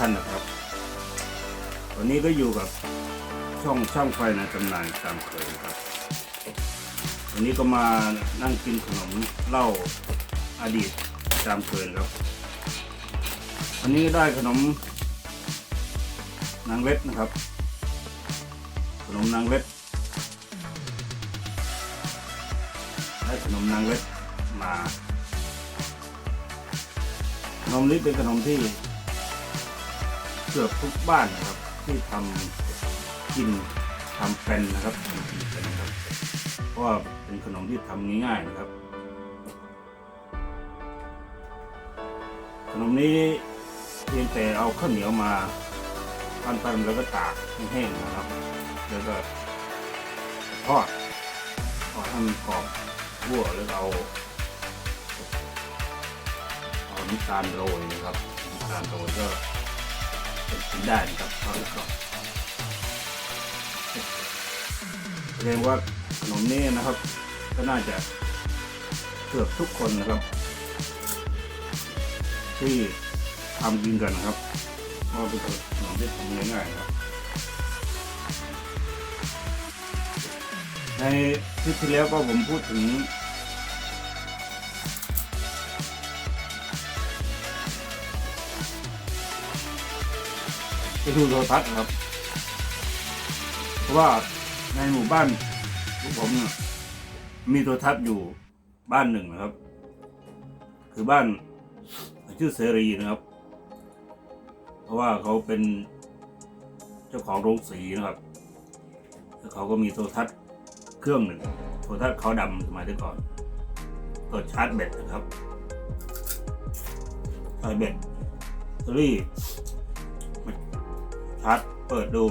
ท่านนะครับ วันนี้ก็อยู่กับช่องช่องไฟในตำนานตามเคยครับ วันนี้ก็มานั่งกินขนมเหล้าอดีตตามเคยครับ วันนี้ได้ขนมนางเล็ดนะครับ ขนมนางเล็ดได้ขนมนางเล็ดมาขนมนี้เป็นขนมที่ กือบทุกบ้านนะครับ ที่ทำกินทำเป็นนะครับทำกินเป็นนะครับเพราะว่าเป็นขนมที่ทำง่ายๆนะครับ ขนมนี้เพียงแต่เอาข้าวเหนียวมาปั้นๆแล้วก็ตากให้แห้งนะครับ แล้วก็ทอดทอดให้มันกรอบรั่วแล้วเอาเอาน้ำตาลโรยนะครับน้ำตาลโรยก็ เป็นกินได้นะครับทอดแล้วก็เรียกว่าขนมนี้นะครับ ก็น่าจะเกือบทุกคนนะครับ ที่ทำกินกันนะครับเพราะเป็นขนมที่ทำง่ายๆครับ ในคลิปที่แล้วก็ผมพูดถึง ไปดูโทรทัศน์ครับ เพราะว่าในหมู่บ้านของผมมีโทรทัศน์อยู่บ้านหนึ่งนะครับ คือบ้านชื่อเสรีนะครับ เพราะว่าเขาเป็นเจ้าของโรงสีนะครับแล้วเขาก็มีโทรทัศน์เครื่องหนึ่งโทรทัศน์เขาดำสมัยก่อนก็ชาร์จแบตนะครับชาร์จแบตแบตเตอรี่ ชาร์จเปิดดู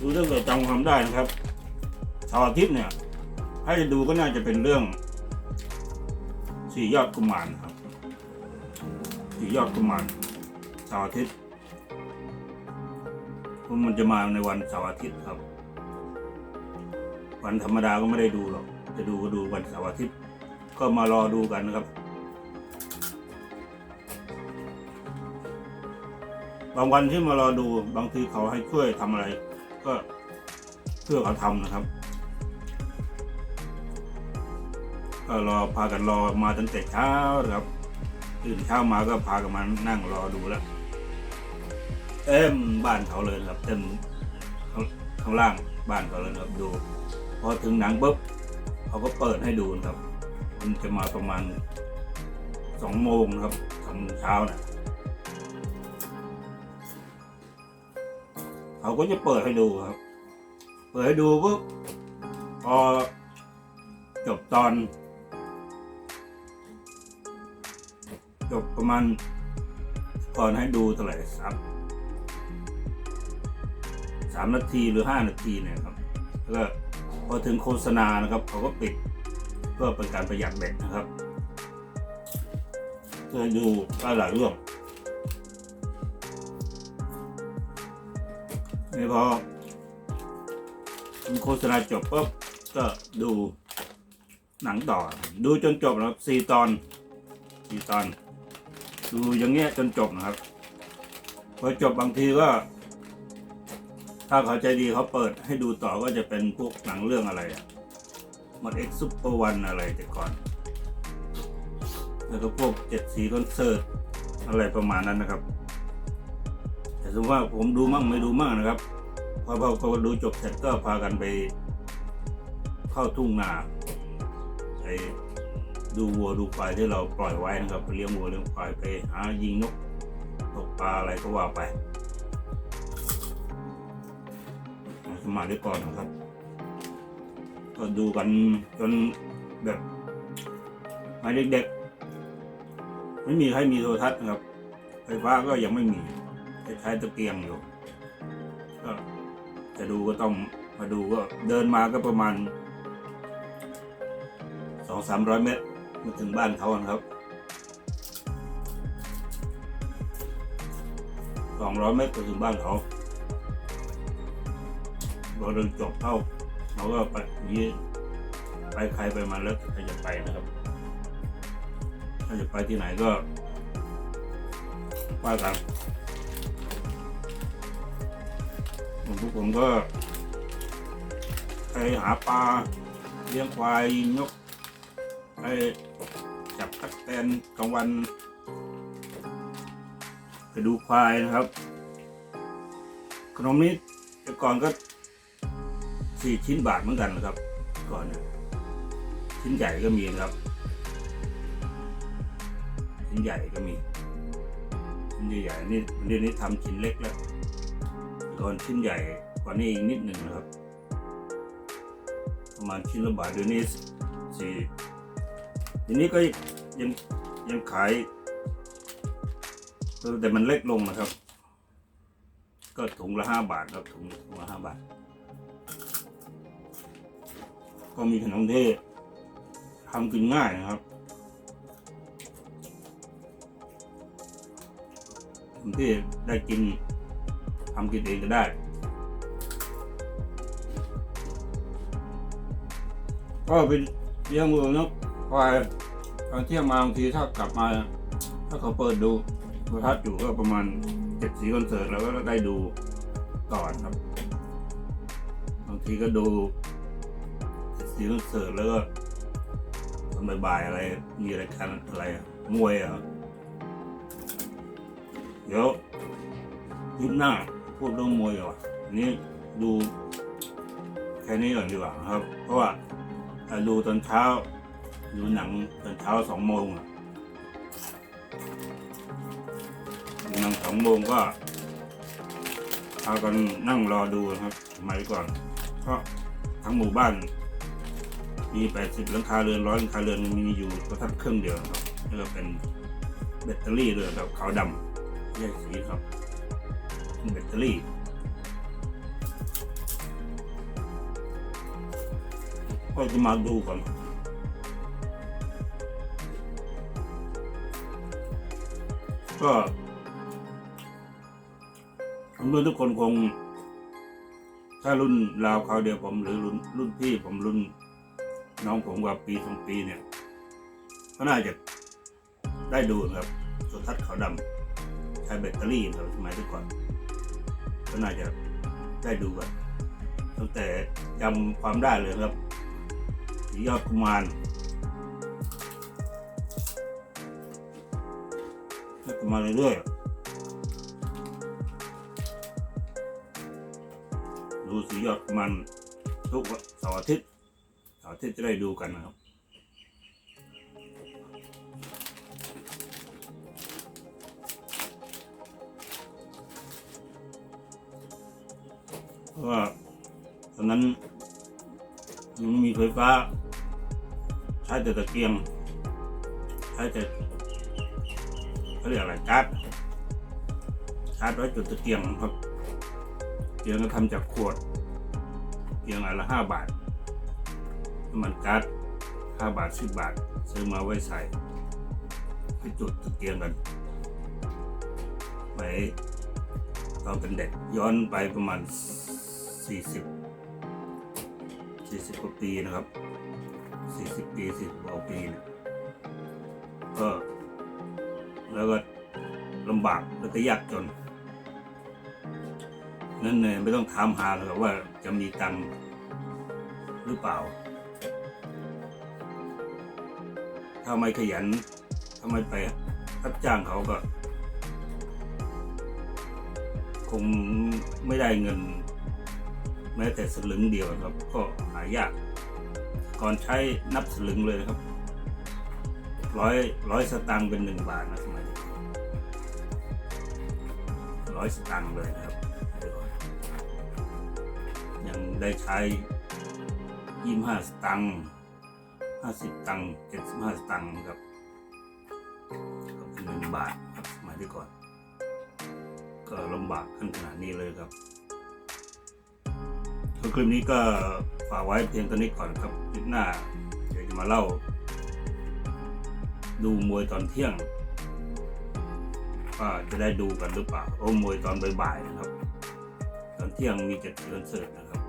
ดูเรื่องจดจำความได้นะครับเสาร์อาทิตย์เนี่ย ให้ดูก็น่าจะเป็นเรื่องสี่ยอดกุมารครับสี่ยอดกุมารเสาร์อาทิตย์เพราะมันจะมาในวันเสาร์อาทิตย์ครับ วันธรรมดาก็ไม่ได้ดูหรอก จะดูก็ดูวันเสาร์อาทิตย์ ก็มารอดูกันนะครับ บางวันที่มารอดูบางทีเขาให้ช่วยทำอะไร ก็เพื่อเขาทำนะครับก็รอพากันรอมาตั้งแต่เช้าครับตื่นเช้ามาก็พากันมานั่งรอดูแล้วเต็มบ้านเขาเลยครับเต็มข้างล่างบ้านเขาเลยครับดู พอถึงหนังปุ๊บเขาก็เปิดให้ดูนะครับ มันจะมาประมาณสองโมงนะครับสองโมงเช้านะเขาก็จะเปิดให้ดูครับ เปิดให้ดูปุ๊บพอจบตอนจบประมาณก่อนให้ดูเท่าไหร่สามสามนาทีหรือห้านาทีเนี่ยครับแล้วพอถึงโฆษณานะครับเขาก็ปิด เพื่อเป็นการประหยัดแบตนะครับเคยดูได้หลายเรื่องนี่พอโฆษณาจบปุ๊บก็ดูหนังต่อ ดูจนจบนะครับสี่ตอนสี่ตอน ดูอย่างเงี้ยจนจบนะครับ พอจบบางทีก็ ถ้าเขาใจดีเขาเปิดให้ดูต่อก็จะเป็นพวกหนังเรื่องอะไรอะ มดเอ็กซ์ซุปเปอร์วันอะไรแต่ก่อน แล้วก็พวกเจ็ดสีคอนเสิร์ตอะไรประมาณนั้นนะครับ แต่สมมติว่าผมดูมั่งไม่ดูมั่งนะครับ พอพอพอดูจบเสร็จก็พากันไป เข้าทุ่งนาไปดูวัวดูควายที่เราปล่อยไว้นะครับไปเลี้ยงวัวเลี้ยงควายไปหายิงนกตกปลาอะไรก็ว่าไปสมัยก่อนนะครับ ก็ดูกันจนแบบมาเด็กๆไม่มีใครมีโทรทัศน์ครับ ไฟฟ้าก็ยังไม่มีใช้ตะเกียงอยู่ ก็จะดูก็ต้องมาดูก็เดินมาก็ประมาณสองสามร้อยเมตรมาถึงบ้านเขานะครับสองร้อยเมตรก็ถึงบ้านเขาพอเดินจบเข้า เขาก็ไปนี้ไปใครไปมาแล้วใครจะไปนะครับ ถ้าจะไปที่ไหนก็ว่ากันผมพวกผมก็ไปหาปลาเลี้ยงควายนกไปจับตักแตนกลางวันไปดูควายนะครับ ขนมนี้แต่ก่อนก็ สี่ชิ้นบาทเหมือนกันนะครับ ก่อนเนี่ยชิ้นใหญ่ก็มีนะครับ ชิ้นใหญ่ก็มี ชิ้นใหญ่นี่เดี๋ยวนี้ทำชิ้นเล็กแล้วก่อนชิ้นใหญ่กว่านี้อีกนิดหนึ่งนะครับ ประมาณชิ้นละบาทเดี๋ยวนี้สี่เดี๋ยวนี้ก็ยังยังขายแต่มันเล็กลงนะครับ ก็ถุงละห้าบาทครับถุงถุงละห้าบาท ก็มีขนมที่ทำกินง่ายนะครับขนมที่ได้กินทำกินเองก็ได้ก็เป็นเลี้ยงวัวนกควายตอนเที่ยงมาบางทีถ้ากลับมา ถ้าเขาเปิดดูโทรทัศน์อยู่ก็ประมาณเจ็ดสีคอนเสิร์ตแล้วก็ได้ดูก่อนครับ บางทีก็ดู สีคอนเสิร์ตแล้วก็ตอนบ่ายอะไร มีรายการอะไรมวยเหรอะเดี๋ยวคลิปหน้าพูดเรื่องมวยเหรอนนี้ดูแค่นี้ก่อนดีกว่าครับ เพราะว่าถ้าดูตอนเช้า ดูหนังตอนเช้าสองโมงอะนั่งสองโมงก็พากันนั่งรอดูนะครับสมัยก่อนก็ทั้งหมู่บ้าน มีแปดสิบหลังคาเรือนร้อยหลังคาเรือนมีอยู่ก็ทัดเครื่องเดียวครับแล้วก็เป็นแบตเตอรี่ด้วยครับขาวดำแยกสีครับเป็นแบตเตอรี่ก็จะมาดูก่อนก็ผมว่าทุกคนคง ถ้ารุ่นราวคราวเดียวผมหรือรุ่นรุ่นพี่ผมรุ่น น้องผมกว่าปีสองปีเนี่ยก็น่าจะได้ดูนะครับโทรทัศน์ขาวดำใช้แบตเตอรี่ครับสมัยทุกก่อนก็น่าจะได้ดูกันตั้งแต่จำความได้เลยครับสียอดกุมารยอดกุมารเรื่อยๆดูสียอดมันทุกวันเสาร์อาทิตย์ อาทิตย์จะได้ดูกันนะครับ เพราะว่าตอนนั้นยังไม่มีไฟฟ้า ใช้แต่ตะเกียง ใช้แต่เขาเรียกอะไรการ์ดชาร์จไว้จุดตะเกียงครับเกียงก็ทำจากขวดเกียงอันละห้าบาท น้ำมันก๊าซห้าบาทสิบบาท ซื้อมาไว้ใส่ไปจุดตะเกียงกันไปตอนเป็นเด็กย้อนไปประมาณสี่สิบสี่สิบกว่าปีนะครับสี่สิบปีสี่สิบกว่าปีนี่ยก็แล้วก็ลำบากแล้วก็ยากจน นั่นเนี่ยไม่ต้องถามหาเลยว่าจะมีตังหรือเปล่าาไม่ขยันถ้าไม่ไปรับจ้างเขาก็ คงไม่ได้เงิน แม้แต่สลึงเดียวครับ ก็หายาก ก่อนใช้นับสลึงเลยนะครับร้อยร้อยสตางค์เป็นหนึ่งบาทนะสมัยร้อยสตางค์เลยนะครับ ยังได้ใช้ยี่ห้าสตังค์ ห้าสิบตังค์เจ็ดสิบห้าสตังค์ครับก็เป็นหนึ่งบาทครับสมัยที่ก่อน ก็ลำบากขั้นขนาดนี้เลยครับคลิปนี้ก็ฝากไว้เพียงเท่านี้ก่อนครับคลิปหน้าเดี๋ยวจะมาเล่า ดูมวยตอนเที่ยงว่าจะได้ดูกันหรือเปล่าเพราะมวยตอนบ่ายๆนะครับ ตอนเที่ยงมีเจ็ดคอนเสิร์ตนะครับ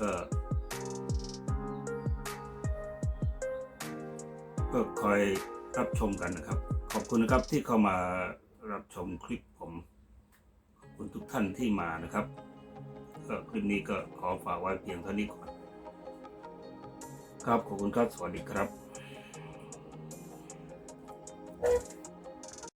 ก็ ก็คอยรับชมกันนะครับ ขอบคุณนะครับที่เข้ามารับชมคลิปผมขอบคุณทุกท่านที่มานะครับก็คลิปนี้ก็ขอฝากไว้เพียงเท่านี้ก่อนครับขอบคุณครับสวัสดีครับ